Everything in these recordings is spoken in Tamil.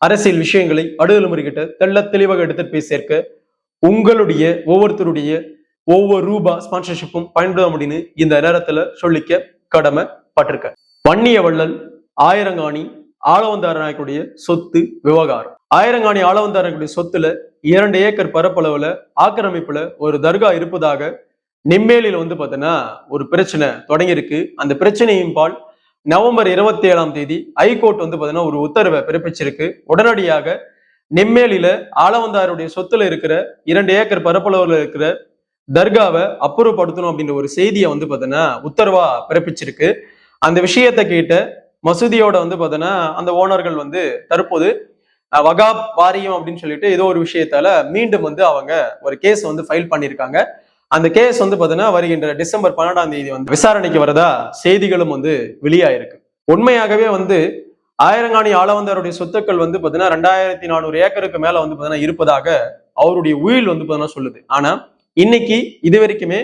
அரசியல் விஷயங்களை அடுதல் கிட்ட தெள்ள தெளிவாக எடுத்து போய் சேர்க்க உங்களுடைய ஒவ்வொருத்தருடைய ஒவ்வொரு ரூபா ஸ்பான்சர்ஷிப்பும் பயன்படும் அப்படின்னு இந்த நேரத்துல சொல்லிக்க கடமை பட்டிருக்க வன்னிய வள்ளல் ஆயிரங்காணி ஆளவந்தாரனாய்க்குடைய சொத்து விவகாரம். ஆயிரங்காணி ஆளவந்தாரனுடைய சொத்துல இரண்டு ஏக்கர் பரப்பளவுல ஆக்கிரமிப்புல ஒரு தர்கா இருப்பதாக நெம்மேலியில வந்து பார்த்தீங்கன்னா ஒரு பிரச்சனை தொடங்கியிருக்கு. அந்த பிரச்சனையின் பால் நவம்பர் இருபத்தி ஏழாம் தேதி ஹைகோர்ட் வந்து பாத்தீங்கன்னா ஒரு உத்தரவை பிறப்பிச்சிருக்கு. உடனடியாக நெம்மேலியில ஆளவந்தாருடைய சொத்துல இருக்கிற இரண்டு ஏக்கர் பரப்பளவுல இருக்கிற தர்காவை அப்புறப்படுத்தணும் அப்படின்ற ஒரு செய்தியை வந்து பாத்தீங்கன்னா உத்தரவா பிறப்பிச்சிருக்கு. அந்த விஷயத்தை கேட்ட மசூதியோட வந்து பாத்தீங்கன்னா அந்த ஓனர்கள் வந்து தற்போது வகாப் வாரியம் அப்படின்னு சொல்லிட்டு ஏதோ ஒரு விஷயத்தால மீண்டும் வந்து அவங்க ஒரு கேஸ் வந்து ஃபைல் பண்ணியிருக்காங்க அந்த கேஸ் வந்து பாத்தீங்கன்னா வருகின்ற டிசம்பர் பன்னெண்டாம் தேதி வந்து விசாரணைக்கு வரதா செய்திகளும் வந்து வெளியாயிருக்கு. உண்மையாகவே வந்து ஆயிரங்காணி ஆளவந்தாருடைய சொத்துக்கள் வந்து பாத்தீங்கன்னா ரெண்டாயிரத்தி நானூறு ஏக்கருக்கு மேல வந்து பாத்தீங்கன்னா இருப்பதாக அவருடைய உயில் வந்து பாத்தீங்கன்னா சொல்லுது. ஆனா இன்னைக்கு இது வரைக்குமே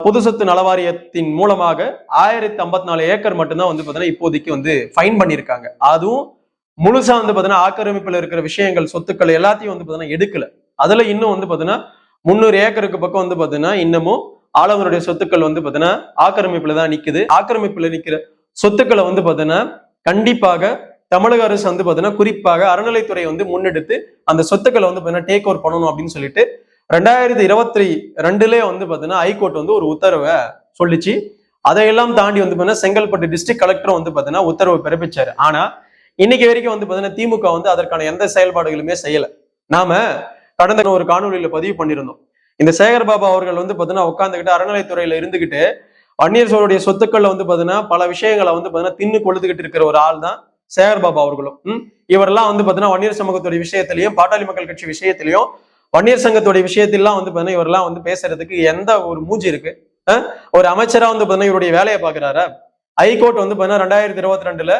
பொது சொத்து நலவாரியத்தின் மூலமாக ஆயிரத்தி ஐம்பத்தி நாலு ஏக்கர் மட்டும்தான் வந்து பாத்தீங்கன்னா இப்போதைக்கு வந்து ஃபைன் பண்ணியிருக்காங்க. அதுவும் முழுசா வந்து பாத்தீங்கன்னா ஆக்கிரமிப்புல இருக்கிற விஷயங்கள் சொத்துக்கள் எல்லாத்தையும் வந்து பாத்தீங்கன்னா எடுக்கல. அதுல இன்னும் வந்து பாத்தீங்கன்னா முந்நூறு ஏக்கருக்கு பக்கம் வந்து பாத்தீங்கன்னா இன்னமும் ஆளுநருடைய சொத்துக்கள் வந்து பாத்தீங்கன்னா ஆக்கிரமிப்புல தான் நிக்குது. ஆக்கிரமிப்புல நிக்கிற சொத்துக்களை வந்து பாத்தீங்கன்னா கண்டிப்பாக தமிழக அரசு வந்து பாத்தீங்கன்னா குறிப்பாக அறநிலைத்துறை வந்து முன்னெடுத்து அந்த சொத்துக்களை வந்து பாத்தீங்கன்னா டேக் ஓவர் பண்ணணும் அப்படின்னு சொல்லிட்டு ரெண்டாயிரத்தி இருபத்தி ரெண்டுலயே வந்து பாத்தீங்கன்னா ஹைகோர்ட் வந்து ஒரு உத்தரவை சொல்லிச்சு. அதையெல்லாம் தாண்டி வந்து பாத்தீங்கன்னா செங்கல்பட்டு டிஸ்ட்ரிக்ட் கலெக்டர் வந்து பாத்தீங்கன்னா உத்தரவு பிறப்பிச்சாரு. ஆனா இன்னைக்கு வரைக்கும் வந்து பாத்தீங்கன்னா திமுக வந்து அதற்கான எந்த செயல்பாடுகளுமே செய்யல. நாம கடந்த ஒரு காணொலியில பதிவு பண்ணியிருந்தோம். இந்த சேகர் பாபா அவர்கள் வந்து பாத்தீங்கன்னா உட்காந்துக்கிட்டு அறநிலைத்துறையில இருந்துகிட்டு வன்னியர் சோழருடைய சொத்துக்கள்ல வந்து பாத்தீங்கன்னா பல விஷயங்களை வந்து பாத்தீங்கன்னா தின்னு கொழுதுகிட்டு இருக்கிற ஒரு ஆள் தான் சேகர் பாபா அவர்களும். ம், இவரெல்லாம் வந்து பாத்தீங்கன்னா வன்னியர் சமூகத்துடைய விஷயத்திலையும் பாட்டாளி மக்கள் கட்சி விஷயத்திலையும் வன்னியர் சங்கத்துடைய விஷயத்திலாம் வந்து பாத்தீங்கன்னா இவரெல்லாம் வந்து பேசுறதுக்கு எந்த ஒரு மூஞ்சி இருக்கு? ஒரு அமைச்சரா வந்து பாத்தீங்கன்னா இவருடைய வேலையை பாக்குறாரா? ஹைகோர்ட் வந்து பாத்தீங்கன்னா ரெண்டாயிரத்தி இருபத்தி ரெண்டுல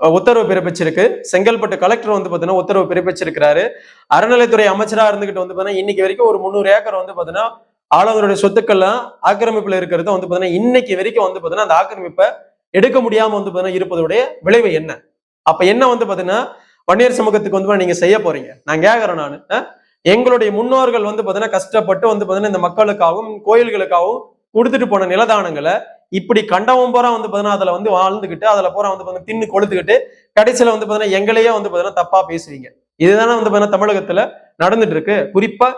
உத்தரவு பிறப்பிச்சிருக்கு. செங்கல்பட்டு கலெக்டர் வந்து பாத்தீங்கன்னா உத்தரவு பிறப்பிச்சிருக்கிறாரு. அறநிலைத்துறை அமைச்சரா இருந்துகிட்டு வந்து பாத்தீங்கன்னா இன்னைக்கு வரைக்கும் ஒரு முந்நூறு ஏக்கர் வந்து பாத்தீங்கன்னா ஆளுநருடைய சொத்துக்கள்லாம் ஆக்கிரமிப்புல இருக்கிறத வந்து பாத்தீங்கன்னா இன்னைக்கு வரைக்கும் வந்து பாத்தீங்கன்னா அந்த ஆக்கிரமிப்பை எடுக்க முடியாம வந்து பாத்தீங்கன்னா இருப்பதோடைய விளைவு என்ன? அப்ப என்ன வந்து பாத்தீங்கன்னா வன்னியர் சமூகத்துக்கு வந்து நீங்க செய்ய போறீங்க? நான் கேக்குறேன் நான். எங்களுடைய முன்னோர்கள் வந்து பாத்தீங்கன்னா கஷ்டப்பட்டு வந்து பாத்தீங்கன்னா இந்த மக்களுக்காகவும் கோயில்களுக்காகவும் கொடுத்துட்டு போன நிலதானங்களை இப்படி கண்டவன் பூரா வந்து பாத்தீங்கன்னா அதுல வந்து வாழ்ந்துகிட்டு அதுல பூரா வந்து பார்த்தீங்கன்னா தின்னு கொளுத்துக்கிட்டு கடைசியில வந்து பாத்தீங்கன்னா எங்களையே வந்து பாத்தீங்கன்னா தப்பா பேசுவீங்க இதுதானே வந்து பாத்தீங்கன்னா தமிழகத்துல நடந்துட்டு இருக்கு குறிப்பா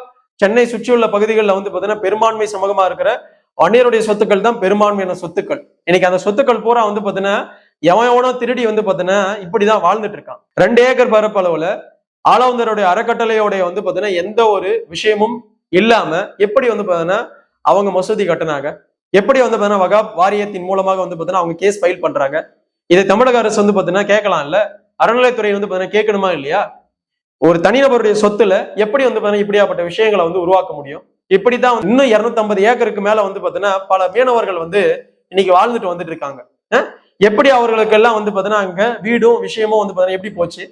சென்னை சுற்றியுள்ள பகுதிகளில் வந்து பாத்தீங்கன்னா பெரும்பான்மை சமூகமா இருக்கிற வன்னியருடைய சொத்துக்கள் தான் பெரும்பான்மையான சொத்துக்கள் இன்னைக்கு அந்த சொத்துக்கள் பூரா வந்து பாத்தீங்கன்னா எவன் எவனோ திருடி வந்து பாத்தீங்கன்னா இப்படிதான் வாழ்ந்துட்டு இருக்கான் ரெண்டு ஏக்கர் பரப்பளவுல ஆளவந்தருடைய அறக்கட்டளையோடைய வந்து பாத்தீங்கன்னா எந்த ஒரு விஷயமும் இல்லாம எப்படி வந்து பாத்தீங்கன்னா அவங்க மசூதி கட்டினாங்க எப்படி வந்து பார்த்தீங்கன்னா வகாப் வாரியத்தின் மூலமாக வந்து பார்த்தீங்கன்னா அவங்க கேஸ் ஃபைல் பண்றாங்க. இதை தமிழக அரசு வந்து பார்த்தீங்கன்னா கேட்கலாம் இல்ல அறநிலைத்துறை வந்து பார்த்தீங்கன்னா கேட்கணுமா இல்லையா? ஒரு தனிநபருடைய சொத்துல எப்படி வந்து பார்த்தீங்கன்னா இப்படியாப்பட்ட விஷயங்களை வந்து உருவாக்க முடியும்? இப்படிதான் இன்னும் 250 ஏக்கருக்கு மேல வந்து பாத்தீங்கன்னா பல மீனவர்கள் வந்து இன்னைக்கு வாழ்ந்துட்டு வந்துட்டு இருக்காங்க. எப்படி அவர்களுக்கு எல்லாம் வந்து பாத்தீங்கன்னா அங்க வீடும் விஷயமும் வந்து பாத்தீங்கன்னா எப்படி போச்சு?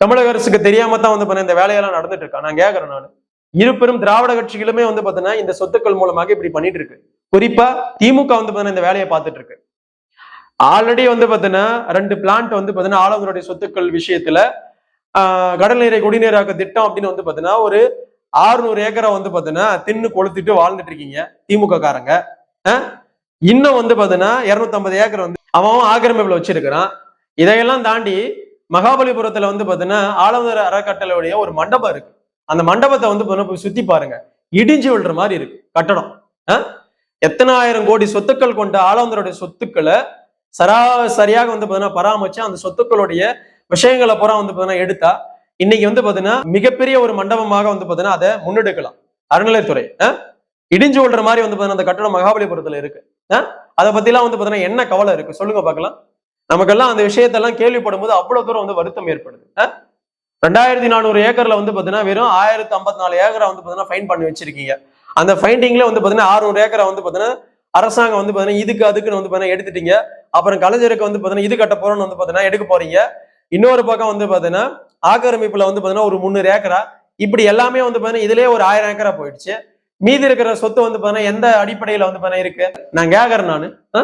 தமிழக அரசுக்கு தெரியாம தான் வந்து பாத்தீங்கன்னா இந்த வேலையெல்லாம் நடந்துட்டு இருக்கா? நான் கேட்கறேன் நான். இரு திராவிட கட்சிகளுமே வந்து பாத்தீங்கன்னா இந்த சொத்துக்கள் மூலமாக இப்படி பண்ணிட்டு இருக்கு. குறிப்பா திமுக வந்து பாத்தீங்கன்னா இந்த வேலையை பார்த்துட்டு இருக்கு. ஆல்ரெடி வந்து பாத்தீங்கன்னா ரெண்டு பிளான்ட் வந்து பாத்தீங்கன்னா ஆளுநருடைய சொத்துக்கள் விஷயத்துல ஆஹ், கடல் நீரை குடிநீராக்க திட்டம் அப்படின்னு வந்து பாத்தீங்கன்னா ஒரு ஆறுநூறு ஏக்கரை வந்து பாத்தீங்கன்னா தின்னு கொளுத்திட்டு வாழ்ந்துட்டு இருக்கீங்க திமுக காரங்க. இன்னும் வந்து பாத்தீங்கன்னா 250 ஏக்கர் வந்து அவன் அவன் ஆக்கிரமிப்புல வச்சிருக்கிறான். இதையெல்லாம் தாண்டி மகாபலிபுரத்துல வந்து பாத்தீங்கன்னா ஆளுநர் அறக்கட்டளையுடைய ஒரு மண்டபம் இருக்கு. அந்த மண்டபத்தை வந்து பாத்தீங்கன்னா போய் சுத்தி பாருங்க. இடிஞ்சு விழுற மாதிரி இருக்கு. கட்டடம். ஆஹ்? எத்தனை ஆயிரம் கோடி சொத்துக்கள் கொண்ட ஆளுந்தருடைய சொத்துக்களை சரா சரியாக வந்து பாத்தீங்கன்னா பராமரிச்சு அந்த சொத்துக்களுடைய விஷயங்களை பூரா வந்து பாத்தீங்கன்னா எடுத்தா இன்னைக்கு வந்து பாத்தீங்கன்னா மிகப்பெரிய ஒரு மண்டபமாக வந்து பாத்தீங்கன்னா அதை முன்னெடுக்கலாம். அறநிலைத்துறை ஆஹ்? இடிஞ்சு விழுற மாதிரி வந்து பாத்தீங்கன்னா அந்த கட்டடம் மகாபலிபுரத்துல இருக்கு. ஆஹ்? அதை பத்திலாம் வந்து பாத்தீங்கன்னா என்ன கவலை இருக்கு? சொல்லுங்க பார்க்கலாம். நமக்கெல்லாம் அந்த விஷயத்தெல்லாம் கேள்விப்படும் போது அவ்வளவு தூரம் வந்து வருத்தம் ஏற்படுது. அஹ்? ரெண்டாயிரத்தி நானூறு ஏக்கர்ல வந்து பாத்தீங்கன்னா வெறும் ஆயிரத்தி ஐம்பத்தி நாலு ஏக்கரை வந்து பாத்தீங்கன்னா ஃபைன் பண்ணி வச்சிருக்கீங்க அந்த ஃபைண்டிங்ல வந்து பாத்தீங்கன்னா ஆறுநூறு ஏக்கரை வந்து பாத்தீங்கன்னா அரசாங்கம் வந்து பாத்தீங்கன்னா இதுக்கு அதுக்குன்னு வந்து பாத்தீங்கன்னா எடுத்துட்டீங்க அப்புறம் கலைஞருக்கு வந்து பாத்தீங்கன்னா இது கட்ட போறோம்னு வந்து பாத்தீங்கன்னா எடுக்க போறீங்க இன்னொரு பக்கம் வந்து பாத்தீங்கன்னா ஆக்கிரமிப்புல வந்து பாத்தீங்கன்னா ஒரு முந்நூறு ஏக்கரா இப்படி எல்லாமே வந்து பாத்தீங்கன்னா இதுலயே ஒரு ஆயிரம் ஏக்கரா போயிடுச்சு மீதி இருக்கிற சொத்து வந்து பாத்தீங்கன்னா எந்த அடிப்படையில வந்து பாத்தீங்கன்னா இருக்கு நான் கேக்குறேன் நானு ஆ?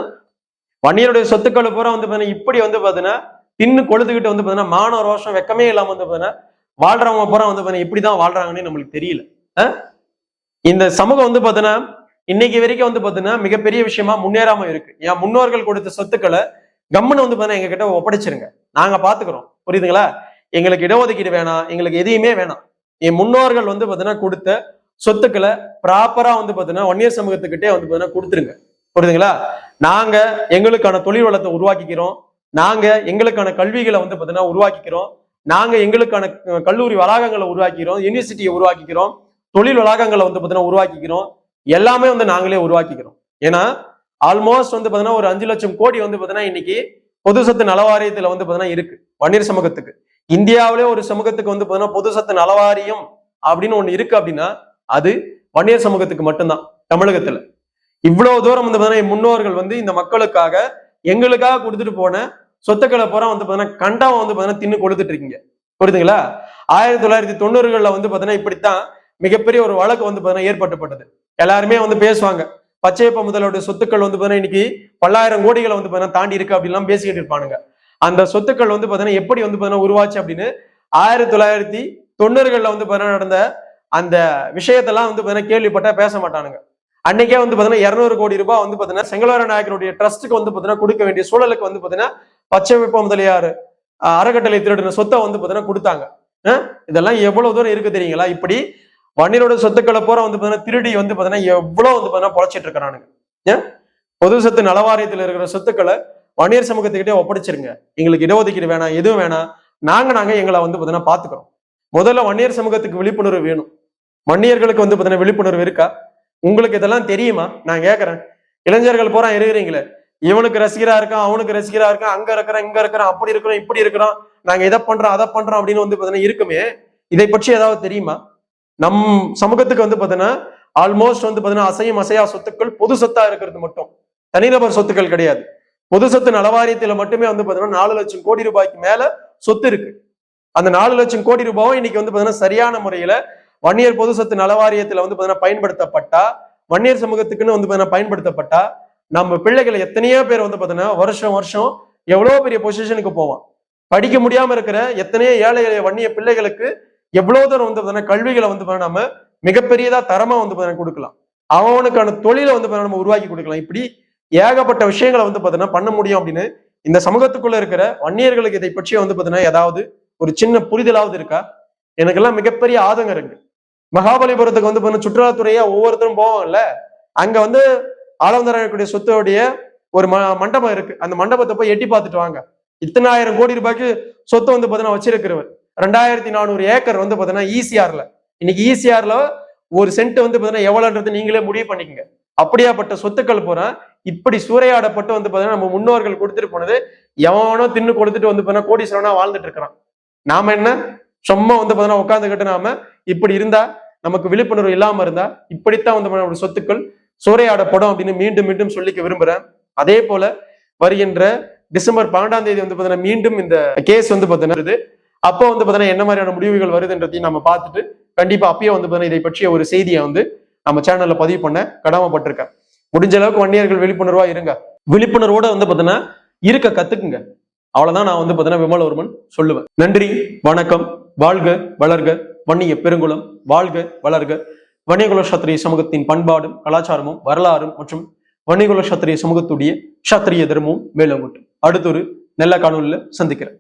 வன்னியருடைய சொத்துக்கள் பூரா வந்து பாத்தீங்கன்னா இப்படி வந்து பாத்தீங்கன்னா தின்னு கொழுதுகிட்டு வந்து பாத்தீங்கன்னா மான ரோஷம் வெக்கமே இல்லாம வந்து பாத்தீங்கன்னா வாழ்றவங்க பூரா வந்து பார்த்தீன்னா எப்படி தான் வாழ்றாங்கன்னு நம்மளுக்கு தெரியல. ஆ? இந்த சமூகம் வந்து பாத்தீங்கன்னா இன்னைக்கு வரைக்கும் வந்து பாத்தீங்கன்னா மிகப்பெரிய விஷயமா முன்னேறாம இருக்கு. என் முன்னோர்கள் கொடுத்த சொத்துக்களை கம்முன்னு வந்து பாத்தீங்கன்னா எங்க கிட்ட ஒப்படைச்சிருங்க. நாங்க பாத்துக்கிறோம். புரியுதுங்களா? எங்களுக்கு இடஒதுக்கீடு வேணாம். எங்களுக்கு எதையுமே வேணாம். என் முன்னோர்கள் வந்து பாத்தீங்கன்னா கொடுத்த சொத்துக்களை ப்ராப்பரா வந்து பாத்தீங்கன்னா இயர் சமூகத்துக்கிட்டே வந்து பாத்தீங்கன்னா கொடுத்துருங்க. புரியுதுங்களா? நாங்க எங்களுக்கான தொழில் வளத்தை உருவாக்கிக்கிறோம். நாங்க எங்களுக்கான கல்விகளை வந்து பார்த்தீங்கன்னா உருவாக்கிக்கிறோம். நாங்க எங்களுக்கான கல்லூரி வளாகங்களை உருவாக்கிக்கிறோம். யூனிவர்சிட்டியை உருவாக்கிக்கிறோம். தொழில் வளாகங்களை வந்து பார்த்தீங்கன்னா உருவாக்கிக்கிறோம். எல்லாமே வந்து நாங்களே உருவாக்கிக்கிறோம். ஏன்னா ஆல்மோஸ்ட் வந்து பார்த்தீங்கன்னா ஒரு அஞ்சு லட்சம் கோடி வந்து பார்த்தீங்கன்னா இன்னைக்கு பொது சொத்து நலவாரியத்துல வந்து பார்த்தீங்கன்னா இருக்கு. பன்னீர் சமூகத்துக்கு. இந்தியாவிலே ஒரு சமூகத்துக்கு வந்து பார்த்தீங்கன்னா பொது சொத்து நலவாரியம் அப்படின்னு ஒண்ணு இருக்கு அப்படின்னா அது வன்னியர் சமூகத்துக்கு மட்டும்தான் தமிழகத்துல. இவ்வளவு தூரம் வந்து பார்த்தீங்கன்னா என் முன்னோர்கள் வந்து இந்த மக்களுக்காக எங்களுக்காக கொடுத்துட்டு போன சொத்துக்களை பூரா வந்து பார்த்தீங்கன்னா கண்டாவும் வந்து பாத்தீங்கன்னா தின்னு கொடுத்துட்டு இருக்கீங்க புரியுதுங்களா ஆயிரத்தி தொள்ளாயிரத்தி தொண்ணூறுகள்ல வந்து பாத்தீங்கன்னா இப்படித்தான் மிகப்பெரிய ஒரு வழக்கு வந்து பார்த்தீங்கன்னா ஏற்பட்டுப்பட்டது எல்லாருமே வந்து பேசுவாங்க பச்சையப்ப முதலோட சொத்துக்கள் வந்து பார்த்தீங்கன்னா இன்னைக்கு பல்லாயிரம் கோடிகளை வந்து பாத்தீங்கன்னா தாண்டி இருக்கு அப்படிலாம் பேசிக்கிட்டு இருப்பானுங்க அந்த சொத்துக்கள் வந்து பாத்தீங்கன்னா எப்படி வந்து பார்த்தீங்கன்னா உருவாச்சு அப்படின்னு ஆயிரத்தி தொள்ளாயிரத்தி தொண்ணூறுகள்ல வந்து பார்த்தீங்கன்னா நடந்த அந்த விஷயத்தெல்லாம் வந்து பார்த்தீங்கன்னா கேள்விப்பட்டா பேச மாட்டானுங்க அன்னைக்கே வந்து பார்த்தீங்கன்னா இருநூறு கோடி ரூபாய் வந்து பாத்தீங்கன்னா செங்கலோர நாயக்கருடைய ட்ரஸ்ட்டுக்கு வந்து பார்த்தீங்கன்னா கொடுக்க வேண்டிய சூழலுக்கு வந்து பார்த்தீங்கன்னா பச்சை பச்சையப்ப முதலியார் அறக்கட்டளை திருடின சொத்தை வந்து பார்த்தீங்கன்னா கொடுத்தாங்க. இதெல்லாம் எவ்வளவு தூரம் இருக்கு தெரியுங்களா? இப்படி வன்னியரோட சொத்துக்களை பூரா வந்து பார்த்தீங்கன்னா திருடி வந்து பார்த்தீங்கன்னா எவ்வளவு வந்து பார்த்தீங்கன்னா பொழைச்சிட்டு இருக்கிறானுங்க. ஏன் பொது சொத்து நலவாரியத்தில் இருக்கிற சொத்துக்களை வன்னியர் சமூகத்துக்கிட்டே ஒப்படைச்சிருங்க. எங்களுக்கு இடஒதுக்கீடு வேணாம் எதுவும் வேணாம். நாங்க நாங்க எங்களை வந்து பார்த்தீங்கன்னா பாத்துக்கிறோம். முதல்ல வன்னியர் சமூகத்துக்கு விழிப்புணர்வு வேணும். வன்னியர்களுக்கு வந்து பார்த்தீங்கன்னா விழிப்புணர்வு இருக்கா? உங்களுக்கு இதெல்லாம் தெரியுமா? நான் கேட்கறேன் இளைஞர்கள் பூரா இருக்கிறீங்களே. இவனுக்கு ரசிகரா இருக்கான் அவனுக்கு ரசிகரா இருக்கான் அங்க இருக்கிறான் இங்க இருக்கிறான் அப்படி இருக்கிறோம் இப்படி இருக்கிறோம் நாங்க இதை பண்றோம் அதை பண்றோம் அப்படின்னு வந்து பாத்தீங்கன்னா இருக்குமே. இதை பற்றி ஏதாவது தெரியுமா? நம் சமூகத்துக்கு வந்து பாத்தீங்கன்னா ஆல்மோஸ்ட் வந்து பாத்தீங்கன்னா அசையும் அசையா சொத்துக்கள் பொது சொத்தா இருக்கிறது மட்டும். தனிநபர் சொத்துக்கள் கிடையாது. பொது சொத்து நலவாரியத்துல மட்டுமே வந்து பாத்தீங்கன்னா நாலு லட்சம் கோடி ரூபாய்க்கு மேல சொத்து இருக்கு. அந்த நாலு லட்சம் கோடி ரூபாயும் இன்னைக்கு வந்து பாத்தீங்கன்னா சரியான முறையில வன்னியர் பொது சொத்து நலவாரியத்துல வந்து பாத்தீங்கன்னா பயன்படுத்தப்பட்டா வன்னியர் சமூகத்துக்குன்னு வந்து பாத்தீங்கன்னா பயன்படுத்தப்பட்டா நம்ம பிள்ளைகளை எத்தனையோ பேர் வந்து பாத்தீங்கன்னா வருஷம் வருஷம் எவ்வளவு பெரிய பொசிஷனுக்கு போவான். படிக்க முடியாம இருக்கிற எத்தனையோ ஏழை எளிய வன்னிய பிள்ளைகளுக்கு எவ்வளவு தூரம் வந்து பாத்தீங்கன்னா கல்விகளை வந்து பாத்தீங்கன்னா நம்ம மிகப்பெரியதா தரமா வந்து பாத்தீங்கன்னா கொடுக்கலாம். அவனுக்கான தொழிலை வந்து நம்ம உருவாக்கி கொடுக்கலாம். இப்படி ஏகப்பட்ட விஷயங்களை வந்து பாத்தீங்கன்னா பண்ண முடியும் அப்படின்னு இந்த சமூகத்துக்குள்ள இருக்கிற வன்னியர்களுக்கு இதை பற்றி வந்து பாத்தீங்கன்னா ஏதாவது ஒரு சின்ன புரிதலாவது இருக்கா? எனக்கெல்லாம் மிகப்பெரிய ஆதங்கம் இருக்கு. மகாபலிபுரத்துக்கு வந்து பாத்தீங்கன்னா சுற்றுலாத்துறையா ஒவ்வொருத்தரும் போவாங்கல்ல. அங்க வந்து ஆலந்தரக்கூடிய சொத்தோடைய ஒரு ம மண்டபம் இருக்கு. அந்த மண்டபத்தை போய் எட்டி பார்த்துட்டு வாங்க. இத்தனாயிரம் கோடி ரூபாய்க்கு சொத்து வந்து பார்த்தீங்கன்னா வச்சிருக்கிறவர். ரெண்டாயிரத்தி நானூறு ஏக்கர் வந்து பார்த்தீங்கன்னா ஈசிஆர்ல இன்னைக்கு ஈசிஆர்ல ஒரு சென்ட் வந்து பார்த்தீங்கன்னா எவ்வளோன்றது நீங்களே முடிவு பண்ணிக்கங்க. அப்படியாப்பட்ட சொத்துக்கள் பூரா இப்படி சூறையாடப்பட்டு வந்து பார்த்தீங்கன்னா நம்ம முன்னோர்கள் கொடுத்துட்டு போனது எவனோ தின்னு கொடுத்துட்டு வந்து பார்த்தீங்கன்னா கோடீஸ்வரனா வாழ்ந்துட்டு இருக்கிறான். நாம என்ன? சும்மா வந்து பார்த்தீங்கன்னா உட்காந்துக்கிட்டு நாம இப்படி இருந்தா நமக்கு விழிப்புணர்வு இல்லாம இருந்தா இப்படித்தான் வந்து சொத்துக்கள் சூறையாடப்படும் அப்படின்னு மீண்டும் மீண்டும் சொல்லிக்க விரும்புறேன். அதே போல வருகின்ற டிசம்பர் பன்னெண்டாம் தேதி வந்து பாத்தீங்கன்னா மீண்டும் இந்த கேஸ் வந்து பாத்தீங்கன்னா அப்போ வந்து பாத்தீங்கன்னா என்ன மாதிரியான முடிவுகள் வருதுன்றதையும் நம்ம பார்த்துட்டு கண்டிப்பா அப்பயே வந்து பாத்தீங்கன்னா இதை பற்றிய ஒரு செய்தியை வந்து நம்ம சேனல்ல பதிவு பண்ண கடமைப்பட்டிருக்கேன். முடிஞ்ச அளவுக்கு வன்னியர்கள் விழிப்புணர்வா இருங்க. விழிப்புணர்வோட வந்து பாத்தீங்கன்னா இருக்க கத்துக்குங்க. அவ்வளவுதான் நான் வந்து பாத்தீங்கன்னா விமலவர்மன் சொல்லுவேன். நன்றி வணக்கம் வாழ்க வளர்க வன்னிய பெருங்குளம் வாழ்க வளர்க. வன்னியகுல சத்திரிய சமூகத்தின் பண்பாடும் கலாச்சாரமும் வரலாறும் மற்றும் வன்னியகுல சத்திரிய சமூகத்துடைய சத்திரிய தர்மமும் மேலோங்கட்டும். அடுத்த ஒரு நல்ல காணொலியில் சந்திக்கிறேன்.